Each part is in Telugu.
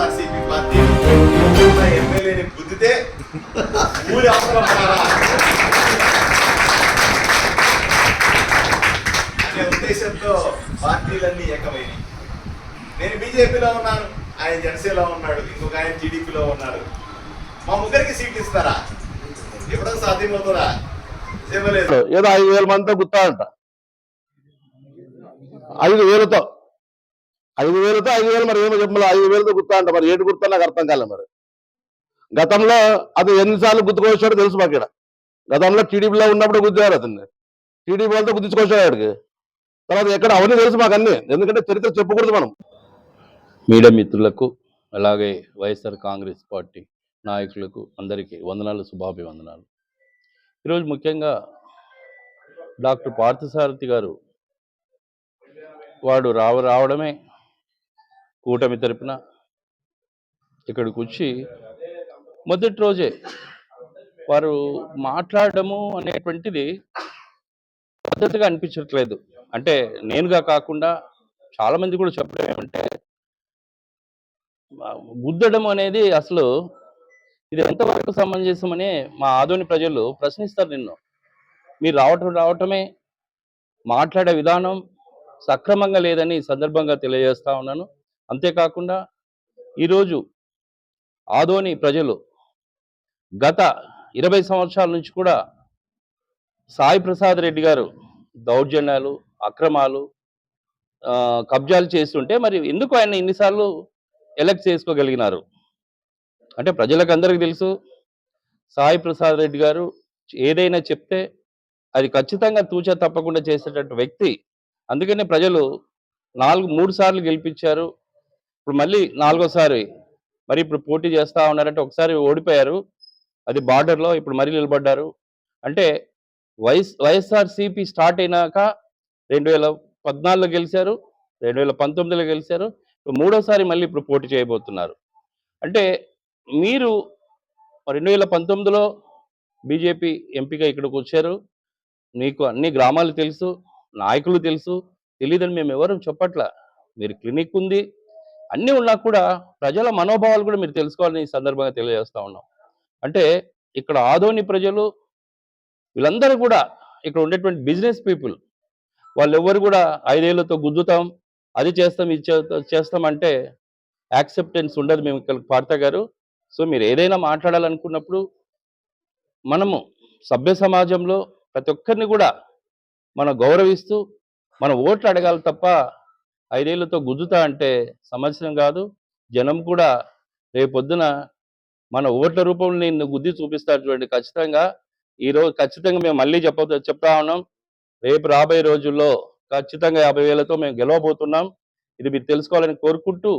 వైఎస్ఆర్సీపీ పార్టీ. ఎమ్మెల్యేని గుద్దితే ఊరి అవసరం అనే ఉద్దేశంతో పార్టీలన్నీ ఏకమైనవి నేను బీజేపీలో ఉన్నాను ఆయన జనసేనలో ఉన్నాడు ఇంకొక ఆయన టీడీపీలో ఉన్నాడు. మా ముగ్గురికి సీట్లు ఇస్తారా? ఇవ్వడం సాధ్యమవుతుందా? ఏదో ఐదు వేల మందితో గుర్తా అంట. ఐదు వేలతో. ఐదు వేలతో ఐదు వేలు మరి ఏమో చెప్పాలి ఐదు వేలతో గుర్తా అంట మరి. ఏడు గుర్తా నాకు అర్థం కాలే మరి. గతంలో అది ఎన్నిసార్లు గుర్తుకొచ్చాడో తెలుసు మాకు ఇక్కడ గతంలో టీడీపీలో ఉన్నప్పుడు గుర్తున్నారు అతన్ని. టీడీపీ వాళ్ళతో గుర్తించుకొచ్చాడు ఆడికి. తర్వాత ఎక్కడ అవన్నీ తెలుసు మాకు అన్ని. ఎందుకంటే చరిత్ర చెప్పకూడదు మనం. మీడియా మిత్రులకు అలాగే వైఎస్ఆర్ కాంగ్రెస్ పార్టీ నాయకులకు అందరికీ వందనాలు శుభాభివందనాలు. ఈరోజు ముఖ్యంగా డాక్టర్ పార్థసారథి గారు వాడు రావ రావడమే కూటమి తరపున ఇక్కడికి వచ్చి మొదటి రోజే వారు మాట్లాడము అనేటువంటిది పద్ధతిగా అనిపించట్లేదు. అంటే నేనుగా కాకుండా చాలామంది కూడా చెప్పడం ఏమంటే గుద్దడం అనేది అసలు ఇది ఎంతవరకు సమంజసమని మా ఆదోని ప్రజలు ప్రశ్నిస్తారు నిన్ను. మీరు రావటం రావటమే మాట్లాడే విధానం సక్రమంగా లేదని సందర్భంగా తెలియజేస్తా ఉన్నాను. అంతేకాకుండా ఈరోజు ఆదోని ప్రజలు గత ఇరవై సంవత్సరాల నుంచి కూడా సాయి ప్రసాద్ రెడ్డి గారు దౌర్జన్యాలు అక్రమాలు కబ్జాలు చేస్తుంటే మరి ఎందుకు ఆయన ఇన్నిసార్లు ఎలక్ట్ చేసుకోగలిగినారు? అంటే ప్రజలకు అందరికీ తెలుసు సాయి ప్రసాద్ రెడ్డి గారు ఏదైనా చెప్తే అది ఖచ్చితంగా తూచా తప్పకుండా చేసేటట్టు వ్యక్తి. అందుకనే ప్రజలు నాలుగు మూడు సార్లు గెలిపించారు. ఇప్పుడు మళ్ళీ నాలుగోసారి మరి ఇప్పుడు పోటీ చేస్తూ ఉన్నారంటే ఒకసారి ఓడిపోయారు. అది బార్డర్లో ఇప్పుడు మరీ నిలబడ్డారు. అంటే వైఎస్ వైఎస్ఆర్సీపీ స్టార్ట్ అయినాక రెండు వేల పద్నాలుగులో గెలిచారు రెండు వేల పంతొమ్మిదిలో గెలిచారు. ఇప్పుడు మూడోసారి మళ్ళీ ఇప్పుడు పోటీ చేయబోతున్నారు. అంటే మీరు రెండు వేల పంతొమ్మిదిలో బీజేపీ ఎంపీగా ఇక్కడికి వచ్చారు. మీకు అన్ని గ్రామాలు తెలుసు నాయకులు తెలుసు తెలియదని మేము ఎవరు చెప్పట్ల. మీరు క్లినిక్ ఉంది అన్నీ ఉన్నా కూడా ప్రజల మనోభావాలు కూడా మీరు తెలుసుకోవాలని ఈ సందర్భంగా తెలియజేస్తా ఉన్నాం. అంటే ఇక్కడ ఆదోని ప్రజలు వీళ్ళందరూ కూడా ఇక్కడ ఉండేటువంటి బిజినెస్ పీపుల్. వాళ్ళు ఎవరు కూడా ఐదేళ్ళతో గుద్దుతాం అది చేస్తాం ఇది చేస్తాం చేస్తాం అంటే యాక్సెప్టెన్స్ ఉండదు. మేము ఇక్కడ పార్త గారు సో మీరు ఏదైనా మాట్లాడాలనుకున్నప్పుడు మనము సభ్య సమాజంలో ప్రతి ఒక్కరిని కూడా మనం గౌరవిస్తూ మన ఓట్లు అడగాలి తప్ప ఐదేళ్ళతో గుద్దుతా అంటే సమస్యం కాదు జనం కూడా రేపొద్దున మన ఓట్ల రూపంలో నిన్ను గుద్ది చూపిస్తారు చూడండి. ఖచ్చితంగా ఈరోజు ఖచ్చితంగా మేము మళ్ళీ చెప్ప చెప్తా ఉన్నాం. రేపు రాబోయే రోజుల్లో ఖచ్చితంగా యాభై వేలతో మేము గెలవబోతున్నాం. ఇది మీరు తెలుసుకోవాలని కోరుకుంటూ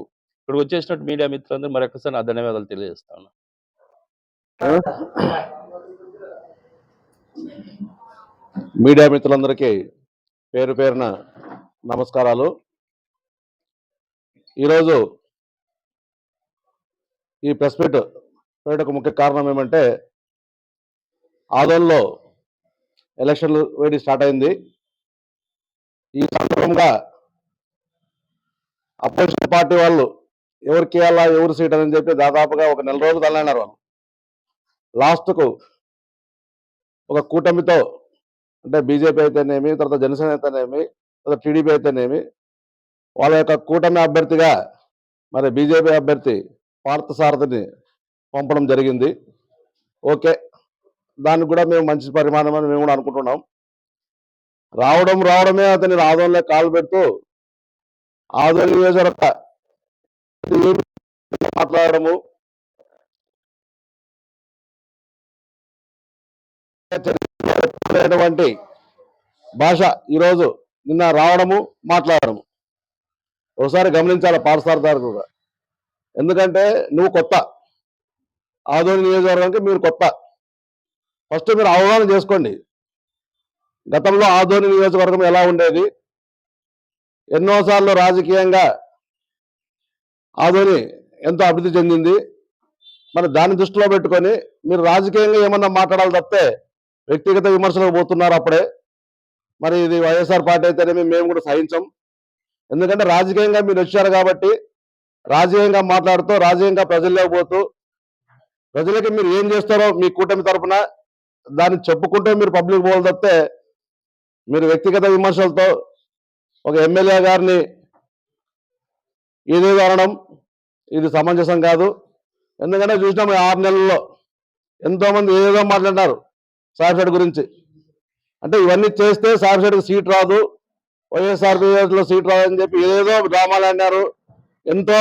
ఇక్కడికి వచ్చేసినట్టు మీడియా మిత్రులందరూ మరొకసారి నా ధన్యవాదాలు తెలియజేస్తాను మీడియా మిత్రులందరికీ పేరు పేరున నమస్కారాలు. ఈరోజు ఈ ప్రెస్ మీట్ పెట్టకు ముఖ్య కారణం ఏమంటే ఆదోన్లో ఎలక్షన్లు వేడి స్టార్ట్ అయింది. ఈ సందర్భంగా అపోజిషన్ పార్టీ వాళ్ళు ఎవరికి వెళ్ళా ఎవరు సీట్ అని చెప్పి దాదాపుగా ఒక నెల రోజులు తల్లన్నారు వాళ్ళు. లాస్ట్కు ఒక కూటమితో అంటే బీజేపీ అయితేనేమి తర్వాత జనసేన అయితేనేమి తర్వాత టీడీపీ అయితేనేమి వాళ్ళ యొక్క కూటమి అభ్యర్థిగా మరి బీజేపీ అభ్యర్థి పార్థసారథిని పంపడం జరిగింది. ఓకే. దానికి కూడా మేము మంచి పరిమాణం అని మేము కూడా అనుకుంటున్నాం. రావడం రావడమే అతని ఆదోళనలో కాలు పెడుతూ ఆదోళన నియోజకవర్గ మాట్లాడడము. భాష ఈరోజు నిన్న రావడము మాట్లాడము ఒకసారి గమనించాలి పాఠశాలదారు కూడా ఎందుకంటే నువ్వు కొత్త. ఆదోని నియోజకవర్గానికి మీరు కొత్త. ఫస్ట్ మీరు అవగాహన చేసుకోండి. గతంలో ఆదోని నియోజకవర్గం ఎలా ఉండేది? ఎన్నోసార్లు రాజకీయంగా ఆదోని ఎంతో అభివృద్ధి చెందింది. మరి దాన్ని దృష్టిలో పెట్టుకొని మీరు రాజకీయంగా ఏమన్నా మాట్లాడాలి తప్పితే వ్యక్తిగత విమర్శలకు పోతున్నారు అప్పుడే. మరి ఇది వైఎస్ఆర్ పార్టీ అయితేనేమి మేము కూడా సహించం. ఎందుకంటే రాజకీయంగా మీరు వచ్చారు కాబట్టి రాజకీయంగా మాట్లాడుతూ రాజకీయంగా ప్రజల్లోకి పోతూ ప్రజలకి మీరు ఏం చేస్తారో మీ కూటమి తరఫున దాన్ని చెప్పుకుంటూ మీరు పబ్లిక్ పోవాలి తప్పితే మీరు వ్యక్తిగత విమర్శలతో ఒక ఎమ్మెల్యే గారిని ఇదే అనడం ఇది సమంజసం కాదు. ఎందుకంటే చూసినాం ఆరు నెలల్లో ఎంతోమంది ఏదో మాట్లాడినారు సాయిషెడ్ గురించి. అంటే ఇవన్నీ చేస్తే సాయిషెడ్కి సీట్ రాదు. వైఎస్ఆర్లో సీట్ రాదని చెప్పి ఏదేదో డ్రామాలు అన్నారు. ఎంతో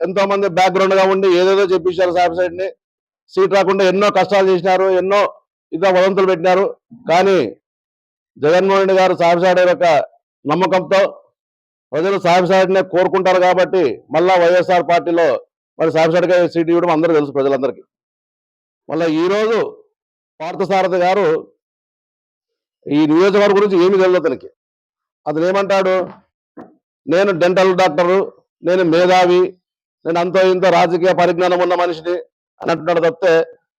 ఎంతో మంది బ్యాక్గ్రౌండ్గా ఉండి ఏదేదో చెప్పించారు సాయిసైడ్ని సీట్ రాకుండా ఎన్నో కష్టాలు చేసినారు ఎన్నో ఇదో వదంతులు పెట్టినారు. కానీ జగన్మోహన్ రెడ్డి గారు సాయిసైడ్ యొక్క నమ్మకంతో ప్రజలు సాహెబ్ నే కోరుకుంటారు కాబట్టి మళ్ళా వైఎస్ఆర్ పార్టీలో మరి సాయిసైడ్గా సీట్ ఇవ్వడం అందరూ తెలుసు ప్రజలందరికీ. మళ్ళీ ఈ రోజు పార్థసారథి గారు ఈ నియోజకవర్గం గురించి ఏమి తెలియదు అతనికి. అతను ఏమంటాడు నేను డెంటల్ డాక్టరు నేను మేధావి నేను అంతో ఇంతో రాజకీయ పరిజ్ఞానం ఉన్న మనిషిని అని అంటున్నాడు తప్పితే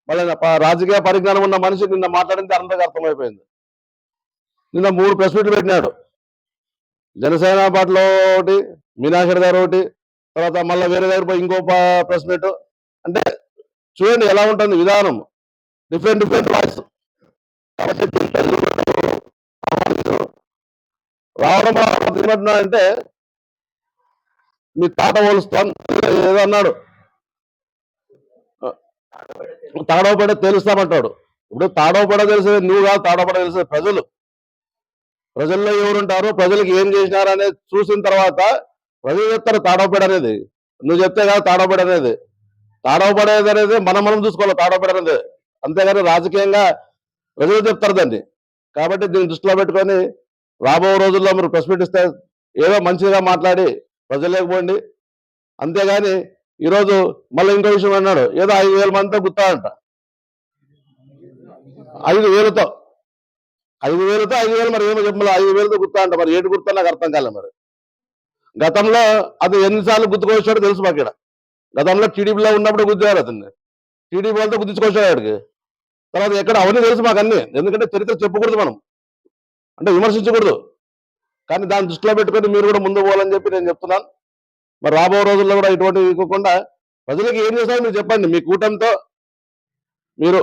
మళ్ళీ రాజకీయ పరిజ్ఞానం ఉన్న మనిషి నిన్న మాట్లాడింది అందరికీ అర్థమైపోయింది. నిన్న మూడు ప్రెస్ మీట్లు పెట్టినాడు. జనసేన పార్టీలో ఒకటి మీనాక్షర్ గారు ఒకటి తర్వాత మళ్ళీ వేరే దగ్గర పోయి ఇంకో ప్రెస్ మీట్ అంటే చూడండి ఎలా ఉంటుంది విధానం. డిఫరెంట్ డిఫరెంట్ వాయిస్ కాబట్టి ప్రజలు ఆహ్వానించరు. రావడం ఏమంటున్నా అంటే మీ తాత పోలుస్తాను ఏదో అన్నాడు తాడవ తెలుస్తామంటాడు. ఇప్పుడు తాడవపడ తెలిసేది నువ్వు కాదు తాడవ పడ తెలిసేది ప్రజలు. ప్రజల్లో ఎవరుంటారు? ప్రజలకు ఏం చేసినారు అనేది చూసిన తర్వాత ప్రజలు చెప్తారు తాడవపేడ అనేది. నువ్వు చెప్తే కాదు తాడవపేడ అనేది. తాడవపడేది అనేది మనం మనం చూసుకోవాలి తాడవపేడ అనేది. అంతేగాని రాజకీయంగా ప్రజలు చెప్తారు దాన్ని. కాబట్టి దీన్ని దృష్టిలో పెట్టుకొని రాబో రోజుల్లో మీరు ప్రెస్ మీట్ ఇస్తే ఏదో మంచిగా మాట్లాడి ప్రజలకు పోండి అంతేగాని ఈరోజు మళ్ళీ ఇంకో విషయం అన్నాడు ఏదో ఐదు వేల మందితో గుర్తాడంట ఐదు వేలతో. ఐదు వేలతో ఐదు వేలు మరి ఏమో చెప్పాలి ఐదు వేలతో గుర్తా అంట మరి ఏడు గుర్తా నాకు అర్థం కాలే మరి. గతంలో అది ఎన్నిసార్లు గుర్తుకొచ్చాడో తెలుసు మాకు ఇక్కడ. గతంలో టీడీపీలో ఉన్నప్పుడు గుర్తున్నారు అతన్ని. టీడీపీ వాళ్ళతో గుర్తించుకొచ్చాడు ఆడికి. తర్వాత ఎక్కడ అవన్నీ తెలుసు మాకు అన్ని. ఎందుకంటే చరిత్ర చెప్పకూడదు మనం. అంటే విమర్శించకూడదు. కానీ దాన్ని దృష్టిలో పెట్టుకొని మీరు కూడా ముందు పోవాలని చెప్పి నేను చెప్తున్నాను. మరి రాబో రోజుల్లో కూడా ఇటువంటి ఇవ్వకుండా ప్రజలకు ఏం చేస్తారో మీరు చెప్పండి. మీ కూటమితో మీరు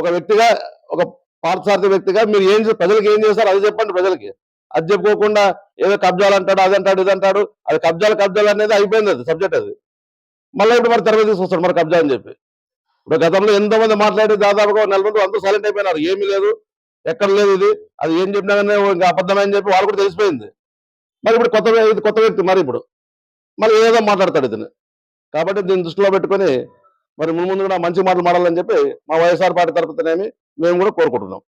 ఒక వ్యక్తిగా ఒక పార్థసారథి వ్యక్తిగా మీరు ఏం ప్రజలకు ఏం చేస్తారో అది చెప్పండి ప్రజలకి. అది చెప్పుకోకుండా ఏదో కబ్జాలు అంటాడు అది అంటాడు ఇది అంటాడు. అది కబ్జాలు కబ్జాలు అనేది అయిపోయింది అది సబ్జెక్ట్ అది. మళ్ళీ ఇప్పుడు మరి తరగతి తీసుకొస్తాడు మరి కబ్జా అని చెప్పి. ఇప్పుడు గతంలో ఎంతో మంది మాట్లాడి దాదాపుగా నెల రోజులు అందరూ సైలెంట్ అయిపోయినారు. ఏమీ లేదు. ఎక్కడ లేదు ఇది. అది ఏం చెప్పినా కానీ ఇంకా అబద్ధమని అని చెప్పి వాళ్ళు కూడా తెలిసిపోయింది. మరి ఇప్పుడు కొత్త ఇది కొత్త వ్యక్తి మరి ఇప్పుడు. మరి ఏదో మాట్లాడతాడు ఇతను. కాబట్టి దీన్ని దృష్టిలో పెట్టుకొని మరి ముందు ముందు కూడా మంచి మాటలు మాడాలని చెప్పి మా వైఎస్ఆర్ పార్టీ తరపుతనేమి మేము కూడా కోరుకుంటున్నాం.